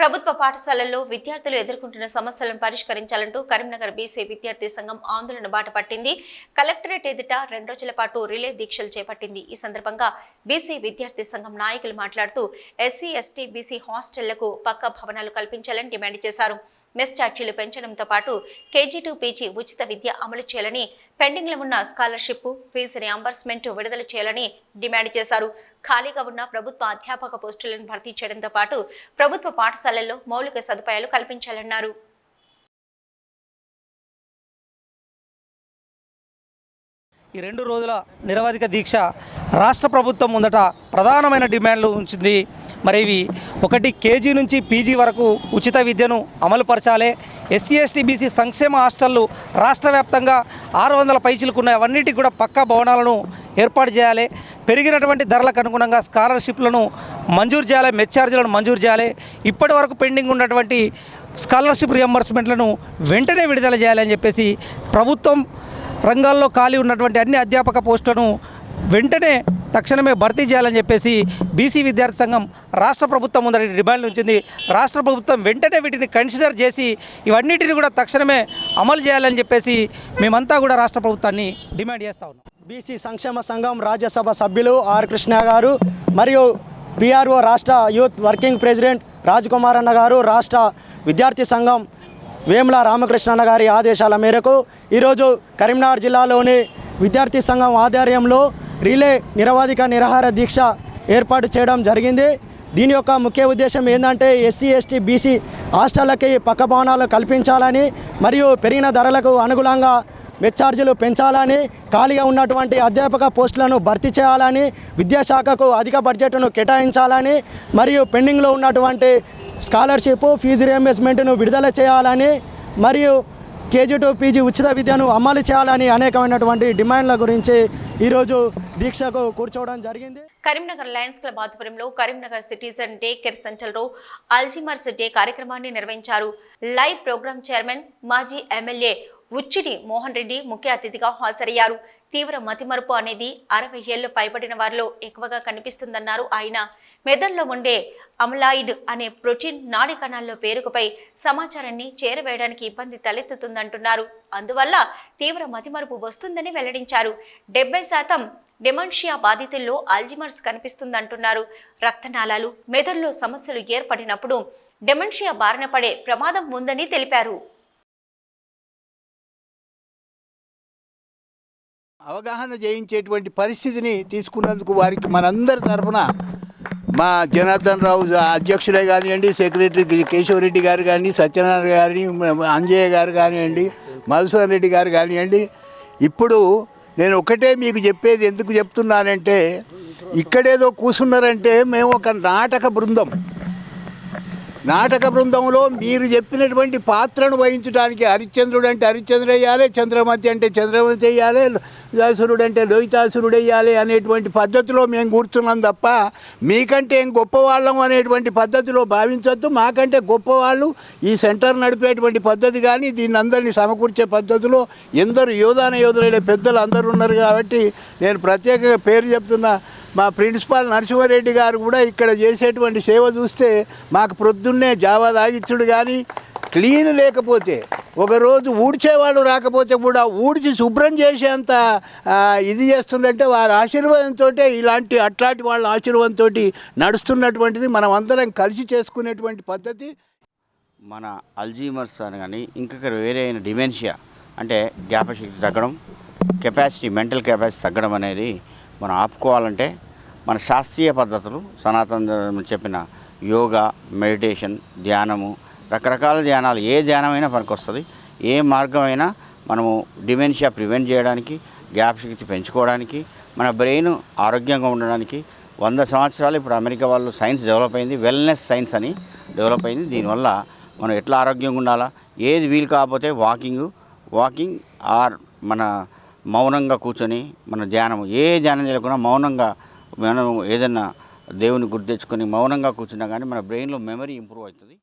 ప్రభుత్వ పాఠశాలల్లో విద్యార్థులు ఎదుర్కొంటున్న సమస్యలను పరిష్కరించాలంటూ కరీంనగర్ బీసీ విద్యార్థి సంఘం ఆందోళన బాట పట్టింది. కలెక్టరేట్ ఎదుట రెండు రోజుల పాటు రిలే దీక్షలు చేపట్టింది. ఈ సందర్భంగా బీసీ విద్యార్థి సంఘం నాయకులు మాట్లాడుతూ ఎస్సీ ఎస్టీ బీసీ హాస్టళ్ళకు పక్కా భవనాలు కల్పించాలని డిమాండ్ చేశారు. మెస్ ఛార్జీలు పెంచడంతో పాటు కేజీ టు పీజీ ఉచిత విద్య అమలు చేయాలని పెండింగ్లో ఉన్న స్కాలర్షిప్ ఫీజు రియంబర్స్మెంట్ విడుదల చేయాలని డిమాండ్ చేశారు. ఖాళీగా ఉన్న ప్రభుత్వ అధ్యాపక పోస్టులను భర్తీ చేయడంతో పాటు ప్రభుత్వ పాఠశాలల్లో మౌలిక సదుపాయాలు కల్పించాలన్నారు. ఈ రెండు రోజుల నిరవధిక దీక్ష రాష్ట్ర ప్రభుత్వం ముందట ప్రధానమైన డిమాండ్లు ఉంచింది. మరి ఇవి ఒకటి కేజీ నుంచి పీజీ వరకు ఉచిత విద్యను అమలుపరచాలి. ఎస్సీ ఎస్టీ బీసీ సంక్షేమ హాస్టళ్ళు రాష్ట్ర వ్యాప్తంగా ఆరు వందల పైచిలుకున్న అవన్నిటికి కూడా పక్కా భవనాలను ఏర్పాటు చేయాలి. పెరిగినటువంటి ధరలకు అనుగుణంగా స్కాలర్షిప్లను మంజూరు చేయాలి. మెచ్చార్జీలను మంజూరు చేయాలి. ఇప్పటి వరకు పెండింగ్ ఉన్నటువంటి స్కాలర్షిప్ రియంబర్స్మెంట్లను వెంటనే విడుదల చేయాలని చెప్పేసి ప్రభుత్వం రంగాల్లో ఖాళీ ఉన్నటువంటి అన్ని అధ్యాపక పోస్టులను వెంటనే తక్షణమే భర్తీ చేయాలని చెప్పేసి బీసీ విద్యార్థి సంఘం రాష్ట్ర ప్రభుత్వం ముందర డిమాండ్ ఉంచింది. రాష్ట్ర ప్రభుత్వం వెంటనే వీటిని కన్సిడర్ చేసి ఇవన్నిటిని కూడా తక్షణమే అమలు చేయాలని చెప్పేసి మేమంతా కూడా రాష్ట్ర ప్రభుత్వాన్ని డిమాండ్ చేస్తా ఉన్నాం. బీసీ సంక్షేమ సంఘం రాజ్యసభ సభ్యులు ఆర్ కృష్ణ గారు మరియు పిఆర్ఓ రాష్ట్ర యూత్ వర్కింగ్ ప్రెసిడెంట్ రాజ్కుమార్ అన్న గారు రాష్ట్ర విద్యార్థి సంఘం వేముల రామకృష్ణన్న గారి ఆదేశాల మేరకు ఈరోజు కరీంనగర్ జిల్లాలోని విద్యార్థి సంఘం ఆధ్వర్యంలో రిలే నిరవాధిక నిరాహార దీక్ష ఏర్పాటు చేయడం జరిగింది. దీని యొక్క ముఖ్య ఉద్దేశం ఏంటంటే ఎస్సీ ఎస్టీ బీసీ హాస్టళ్ళకి పక్క భవనాలు కల్పించాలని మరియు పెరిగిన ధరలకు అనుగుణంగా మెచ్చార్జీలు పెంచాలని ఖాళీగా ఉన్నటువంటి అధ్యాపక పోస్టులను భర్తీ చేయాలని విద్యాశాఖకు అధిక బడ్జెట్ను కేటాయించాలని మరియు పెండింగ్లో ఉన్నటువంటి స్కాలర్షిప్ ఫీజు రియంబర్స్మెంట్ను విడుదల చేయాలని మరియు కేజీ టు పీజీ ఉచిత విద్యను అమలు చేయాలని అనేకమైనటువంటి డిమాండ్ల గురించి ఈరోజు దీక్షకు కూర్చోవడం జరిగింది. కరీంనగర్ లయన్స్ క్లబ్ ఆధ్వర్యంలో కరీంనగర్ సిటిజన్ డే కేర్ సెంటర్లో అల్జిమర్స్ డే కార్యక్రమాన్ని నిర్వహించారు. లైవ్ ప్రోగ్రామ్ చైర్మన్ మాజీ ఎమ్మెల్యే ఉచ్చిటి మోహన్ రెడ్డి ముఖ్య అతిథిగా హాజరయ్యారు. తీవ్ర మతిమరుపు అనేది అరవై ఏళ్ళు పైబడిన వారిలో ఎక్కువగా కనిపిస్తుందన్నారు ఆయన. మెదడులో ఉండే అమలాయిడ్ అనే ప్రోటీన్ నాడి కణాల్లో పేరుకుపై సమాచారాన్ని చేరవేయడానికి ఇబ్బంది తలెత్తుతుందంటున్నారు. అందువల్ల తీవ్ర మతిమరుపు వస్తుందని వెల్లడించారు. డెబ్బై శాతం డెమన్షియా బాధితుల్లో అల్జిమర్స్ కనిపిస్తుందంటున్నారు. రక్తనాళాలు మెదడులో సమస్యలు ఏర్పడినప్పుడు డెమెన్షియా బారిన పడే ప్రమాదం ఉందని తెలిపారు. అవగాహన చేయించేటువంటి పరిస్థితిని తీసుకున్నందుకు వారికి మనందరి తరఫున మా జనార్దన్ రావు అధ్యక్షుడే కానివ్వండి సెక్రటరీ కేశవరెడ్డి గారు కానీ సత్యనారాయణ గారిని అంజయ్య గారు కానివ్వండి మధుసూదన్ రెడ్డి గారు కానివ్వండి. ఇప్పుడు నేను ఒకటే మీకు చెప్పేది ఎందుకు చెప్తున్నానంటే ఇక్కడేదో కూర్చున్నారంటే మేము ఒక నాటక బృందం. నాటక బృందంలో మీరు చెప్పినటువంటి పాత్రను వహించడానికి హరిశ్చంద్రుడు అంటే హరిశ్చంద్రుడు వేయాలి చంద్రమతి అంటే చంద్రమతి వేయాలి లోహితాసురుడు అంటే లోహితాసురుడు వేయాలి అనేటువంటి పద్ధతిలో మేము కూర్చున్నాం తప్ప మీకంటే ఏం గొప్పవాళ్ళం అనేటువంటి పద్ధతిలో భావించవద్దు మాకంటే గొప్పవాళ్ళు ఈ సెంటర్ నడిపేటువంటి పద్ధతి కానీ దీన్ని అందరినీ సమకూర్చే పద్ధతిలో ఎందరు యోధాన యోధులైన పెద్దలు అందరూ ఉన్నారు కాబట్టి నేను ప్రత్యేకంగా పేరు చెప్తున్నా. మా ప్రిన్సిపాల్ నరసింహారెడ్డి గారు కూడా ఇక్కడ చేసేటువంటి సేవ చూస్తే మాకు ప్రొద్దున్నే జావా తాగిచ్చుడు కానీ క్లీన్ లేకపోతే ఒకరోజు ఊడ్చేవాళ్ళు రాకపోతే కూడా ఊడ్చి శుభ్రం చేసేంత ఇది చేస్తుందంటే వారి ఆశీర్వాదంతో ఇలాంటి అట్లాంటి వాళ్ళ ఆశీర్వాదంతో నడుస్తున్నటువంటిది మనం అందరం కలిసి చేసుకునేటువంటి పద్ధతి. మన అల్జీమర్స్ అని కానీ ఇంకొక వేరే అయిన డిమెన్షియా అంటే జ్ఞాపశక్తి తగ్గడం కెపాసిటీ మెంటల్ కెపాసిటీ తగ్గడం అనేది మనం ఆపుకోవాలంటే మన శాస్త్రీయ పద్ధతులు సనాతన చెప్పిన యోగా మెడిటేషన్ ధ్యానము రకరకాల ధ్యానాలు ఏ ధ్యానమైనా పనికొస్తుంది. ఏ మార్గమైనా మనము డిమెన్షియా ప్రివెంట్ చేయడానికి గ్యాప్ శక్తి పెంచుకోవడానికి మన బ్రెయిన్ ఆరోగ్యంగా ఉండడానికి వంద సంవత్సరాలు ఇప్పుడు అమెరికా వాళ్ళు సైన్స్ డెవలప్ అయింది వెల్నెస్ సైన్స్ అని డెవలప్ అయింది. దీనివల్ల మనం ఎట్లా ఆరోగ్యంగా ఉండాలా? ఏది వీలు కాకపోతే వాకింగ్ వాకింగ్ ఆర్ మన మౌనంగా కూర్చొని మన ధ్యానం ఏ ధ్యానం చేయకుండా మౌనంగా మనం ఏదన్నా దేవుని గుర్తు తెచ్చుకొని మౌనంగా కూర్చున్నా కానీ మన బ్రెయిన్లో మెమరీ ఇంప్రూవ్ అవుతుంది.